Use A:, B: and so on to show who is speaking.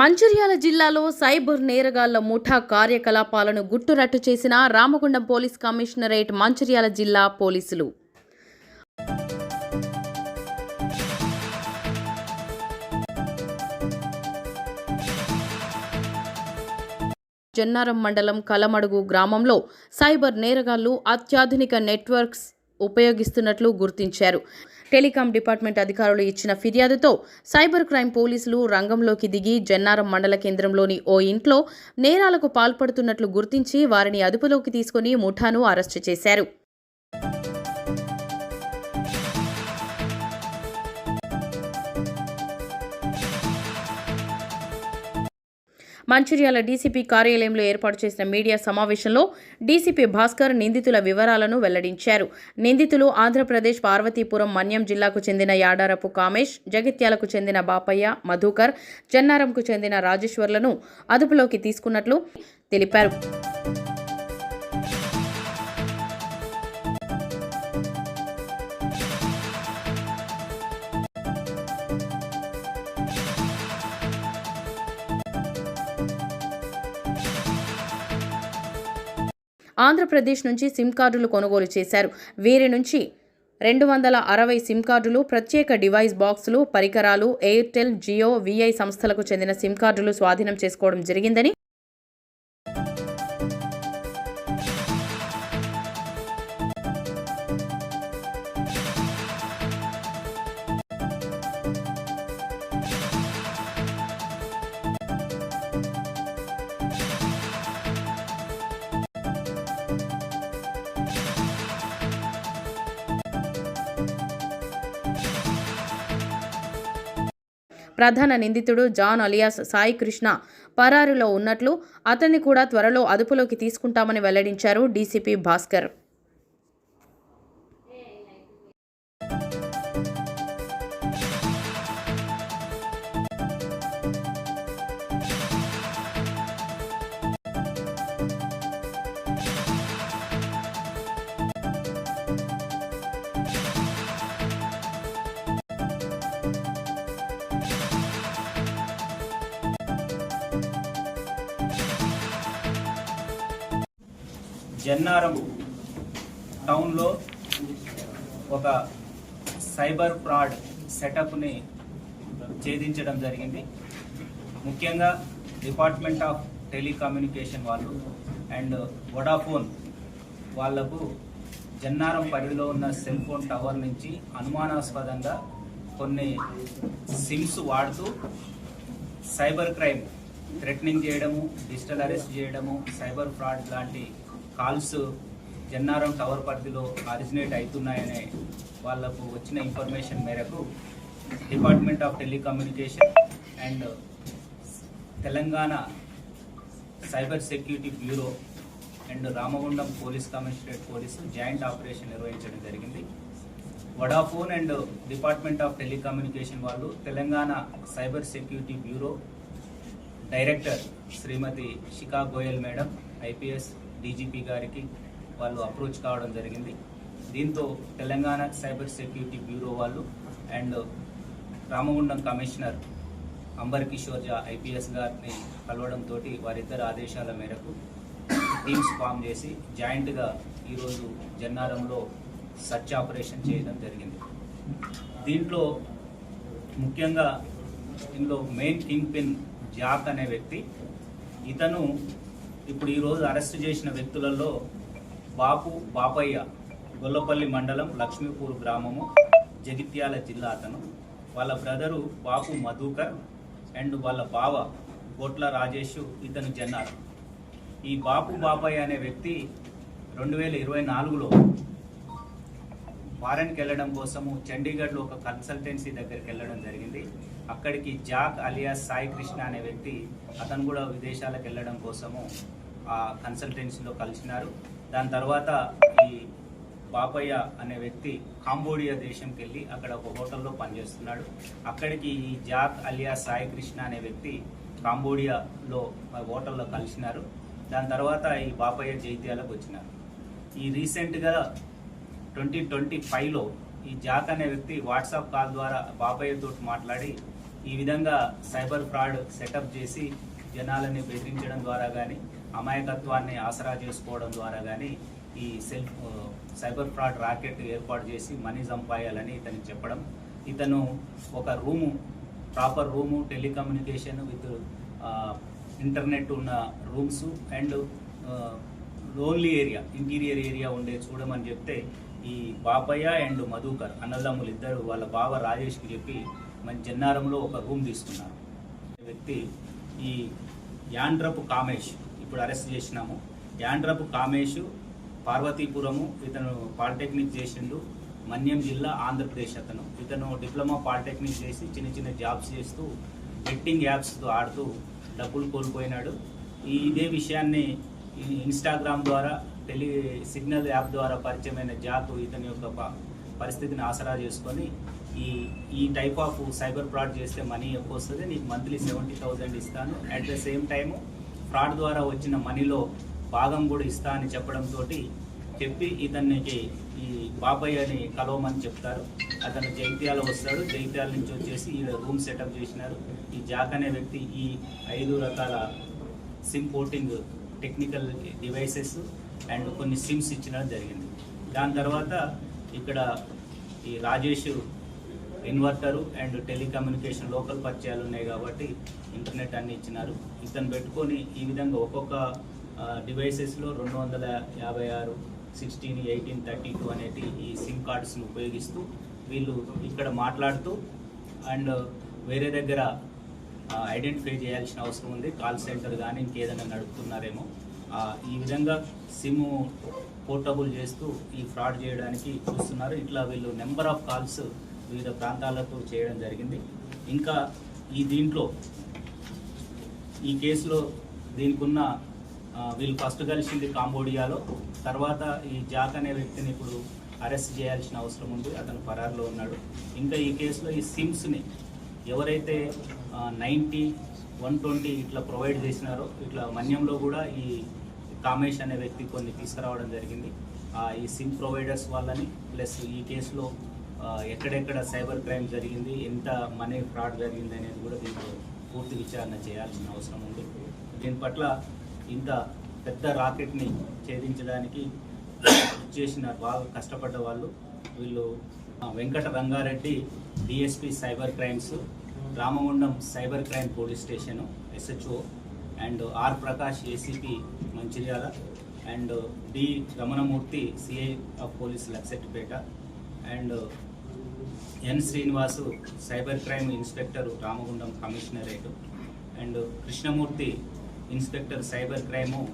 A: మంచిర్యాల జిల్లాలో సైబర్ నేరగాళ్ల ముఠా కార్యకలాపాలను గుట్టురట్టు చేసిన రామగుండం పోలీస్ కమిషనరేట్ మంచిర్యాల జిల్లా పోలీసులు జన్నారం మండలం కలమడుగు గ్రామంలో సైబర్ నేరగాళ్లు అత్యాధునిక నెట్వర్క్స్ ఉపయోగిస్తున్నట్లు గుర్తించారు టెలికాం డిపార్ట్మెంట్ అధికారులు ఇచ్చిన ఫిర్యాదుతో సైబర్ క్రైమ్ పోలీసులు రంగంలోకి దిగి జన్నారం మండల కేంద్రంలోని ఓ ఇంట్లో నేరాలకు పాల్పడుతున్నట్లు గుర్తించి వారిని అదుపులోకి తీసుకుని ముఠాను అరెస్టు చేశారు మంచిర్యాల డీసీపీ కార్యాలయంలో ఏర్పాటు చేసిన మీడియా సమావేశంలో డీసీపీ భాస్కర్ నిందితుల వివరాలను వెల్లడించారు నిందితులు ఆంధ్రప్రదేశ్ పార్వతీపురం మన్యం జిల్లాకు చెందిన యాడారపు కామేష్ జగిత్యాలకు చెందిన బాపయ్య మధుకర్ చెన్నారంకు చెందిన రాజేశ్వర్లను అదుపులోకి తీసుకున్నట్లు తెలిపారు ఆంధ్రప్రదేశ్ నుంచి సిమ్ కార్డులు కొనుగోలు చేశారు వీరి నుంచి రెండు వందల అరవై సిమ్ కార్డులు ప్రత్యేక డివైస్ బాక్సులు పరికరాలు ఎయిర్టెల్ జియో విఐ సంస్థలకు చెందిన సిమ్ కార్డులు స్వాధీనం చేసుకోవడం జరిగిందని ప్రధాన నిందితుడు జాన్ అలియాస్ సాయి కృష్ణ పరారులో ఉన్నట్లు అతన్ని కూడా త్వరలో అదుపులోకి తీసుకుంటామని వెల్లడించారు డీసీపీ భాస్కర్
B: జన్నారం టౌన్లో ఒక సైబర్ ఫ్రాడ్ సెటప్ని ఛేదించడం జరిగింది ముఖ్యంగా డిపార్ట్మెంట్ ఆఫ్ టెలికమ్యూనికేషన్ వాళ్ళు అండ్ వొడాఫోన్ వాళ్లకు జన్నారం పరిధిలో ఉన్న సెల్ ఫోన్ టవర్ నుంచి అనుమానాస్పదంగా కొన్ని సిమ్స్ వాడుతూ సైబర్ క్రైమ్ థ్రెటనింగ్ చేయడము డిజిటల్ అరెస్ట్ చేయడము సైబర్ ఫ్రాడ్ లాంటి కాల్స్ జన్నారం టవర్ పరిధిలో ఆరిజినేట్ అవుతున్నాయనే వాళ్లకు వచ్చిన ఇన్ఫర్మేషన్ మేరకు department of telecommunication and Telangana cyber security bureau and Ramagundam police commissionerate police joint operation నిర్వహించడం జరిగింది Vodafone and department of telecommunication వాళ్ళు Telangana cyber security bureau director Shrimati Shikha Goyal madam IPS DGP గారికి వాళ్ళు approach కావడం జరిగింది దీంతో Telangana cyber security bureau వాళ్ళు and Ramagundam commissioner Amber Kishore Jha IPS గారిని కలవడంతో వారిద్దరు ఆదేశాల మేరకు టీమ్స్ ఫామ్ చేసి జాయింట్గా ఈరోజు జన్నారంలో సర్చ్ ఆపరేషన్ చేయడం జరిగింది దీంట్లో ముఖ్యంగా ఇందులో మెయిన్ కింగ్ పిన్ జాక్ అనే వ్యక్తి ఇతను ఇప్పుడు ఈరోజు అరెస్టు చేసిన వ్యక్తులలో బాపు బాపయ్య గొల్లపల్లి మండలం లక్ష్మీపూర్ గ్రామము జగిత్యాల జిల్లా అతను వాళ్ళ బ్రదరు బాపు మధుకర్ అండ్ వాళ్ళ బావ గోట్ల రాజేష్ ఇతను జన్నారు ఈ బాపు బాపయ్య అనే వ్యక్తి రెండు వేల ఇరవై నాలుగులో ఫారెన్కి వెళ్ళడం కోసము చండీగఢ్లో ఒక కన్సల్టెన్సీ దగ్గరికి వెళ్ళడం జరిగింది అక్కడికి జాక్ అలియా సాయి కృష్ణ అనే వ్యక్తి అతను కూడా విదేశాలకు వెళ్ళడం కోసము ఆ కన్సల్టెన్సీలో కలిసినారు దాని తర్వాత ఈ బాపయ్య అనే వ్యక్తి కాంబోడియా దేశంకి వెళ్ళి అక్కడ ఒక హోటల్లో పనిచేస్తున్నాడు అక్కడికి ఈ జాక్ అలియా సాయి కృష్ణ అనే వ్యక్తి కాంబోడియాలో హోటల్లో కలిసినారు దాని తర్వాత ఈ బాపయ్య జైత్యాలకు వచ్చినారు ఈ రీసెంట్గా ట్వంటీ ట్వంటీ ఫైవ్లో ఈ జాక్ అనే వ్యక్తి వాట్సాప్ కాల్ ద్వారా బాపయ్యతో మాట్లాడి ఈ విధంగా సైబర్ ఫ్రాడ్ సెటప్ చేసి జనాలని బెదిరించడం ద్వారా కానీ అమాయకత్వాన్ని ఆసరా చేసుకోవడం ద్వారా కానీ ఈ సెల్ సైబర్ ఫ్రాడ్ రాకెట్ ఏర్పాటు చేసి మనీ సంపాయాలని ఇతను చెప్పడం ఇతను ఒక room proper room telecommunication with internet ఉన్న rooms and lonely area interior area ఉండే చూడమని చెప్తే ఈ బాపయ్య అండ్ మధుకర్ అన్నదమ్ములు ఇద్దరు వాళ్ళ బావ రాజేష్కి చెప్పి మన జన్నారంలో ఒక రూమ్ తీసుకున్నారు వ్యక్తి ఈ యాండ్రపు కామేష్ ఇప్పుడు అరెస్ట్ చేసినాము యాండ్రపు కామేష్ పార్వతీపురము ఇతను పాలిటెక్నిక్ చేసిండు మన్యం జిల్లా ఆంధ్రప్రదేశ్ అతను ఇతను డిప్లొమా పాలిటెక్నిక్ చేసి చిన్న చిన్న జాబ్స్ చేస్తూ బెట్టింగ్ యాప్స్తో ఆడుతూ డబ్బులు కోల్పోయినాడు ఈ ఇదే విషయాన్ని ఇన్స్టాగ్రామ్ ద్వారా టెలి సిగ్నల్ యాప్ ద్వారా పరిచయమైన జాకు ఇతని యొక్క పరిస్థితిని ఆసరా చేసుకొని ఈ ఈ టైప్ ఆఫ్ సైబర్ ఫ్రాడ్ చేస్తే మనీ ఎక్కువ వస్తుంది నీకు మంత్లీ సెవెంటీ థౌజండ్ ఇస్తాను at the same time fraud ద్వారా వచ్చిన మనీలో భాగం కూడా ఇస్తా అని చెప్పడంతో చెప్పి ఇతనికి ఈ బాబాయ్ అని కలవమని చెప్తారు అతను జైత్యాల వస్తాడు జైత్యాల నుంచి వచ్చేసి ఈ రూమ్ సెటప్ చేసినారు ఈ జాక్ అనే వ్యక్తి ఈ ఐదు రకాల SIM porting technical devices and కొన్ని సిమ్స్ ఇచ్చినా జరిగింది దాని తర్వాత ఇక్కడ ఈ Rajesh inverter and telecommunication local పరిచయాలు ఉన్నాయి కాబట్టి ఇంటర్నెట్ అన్ని ఇచ్చినారు ఇతను పెట్టుకొని ఈ విధంగా ఒక్కొక్క డివైసెస్లో రెండు వందల యాభై ఆరు సిక్స్టీన్ ఎయిటీన్ థర్టీ టూ అనేటి ఈ సిమ్ కార్డ్స్ని ఉపయోగిస్తూ వీళ్ళు ఇక్కడ మాట్లాడుతూ అండ్ వేరే దగ్గర ఐడెంటిఫై చేయాల్సిన అవసరం ఉంది కాల్ సెంటర్ కానీ ఇంకేదైనా నడుపుతున్నారేమో ఈ విధంగా సిమ్ పోర్టబుల్ చేస్తూ ఈ ఫ్రాడ్ చేయడానికి చూస్తున్నారు ఇట్లా వీళ్ళు నెంబర్ ఆఫ్ కాల్స్ వివిధ ప్రాంతాలకు చేయడం జరిగింది ఇంకా ఈ దీంట్లో ఈ కేసులో దీనికి ఉన్న వీళ్ళు ఫస్ట్ కలిసింది కాంబోడియాలో తర్వాత ఈ జాక్ అనే వ్యక్తిని ఇప్పుడు అరెస్ట్ చేయాల్సిన అవసరం ఉంది అతను పరారులో ఉన్నాడు ఇంకా ఈ కేసులో ఈ సిమ్స్ని ఎవరైతే నైంటీ వన్ ట్వంటీ ఇట్లా ప్రొవైడ్ చేసినారో ఇట్లా మన్యంలో కూడా ఈ కామేష్ అనే వ్యక్తి కొన్ని తీసుకురావడం జరిగింది ఈ సిమ్ ప్రొవైడర్స్ వాళ్ళని ప్లస్ ఈ కేసులో ఎక్కడెక్కడ సైబర్ క్రైమ్ జరిగింది ఎంత మనీ ఫ్రాడ్ జరిగింది అనేది కూడా దీంట్లో పూర్తి విచారణ చేయాల్సిన అవసరం ఉంది దీని పట్ల ఇంత పెద్ద రాకెట్ని ఛేదించడానికి చేసిన బాగా కష్టపడ్డ వాళ్ళు వీళ్ళు Venkata Rangareddy DSP cyber crimes Ramagundam cyber crime police station SHO and R. Prakash, ACP, Manchiryala, and D. Ramanamurthy, CA of Police, Lakshetpeta, and N. Srinivasu, Cyber Crime Inspector, Ramagundam Commissionerate, and Krishnamurthy, Inspector Cyber Crime.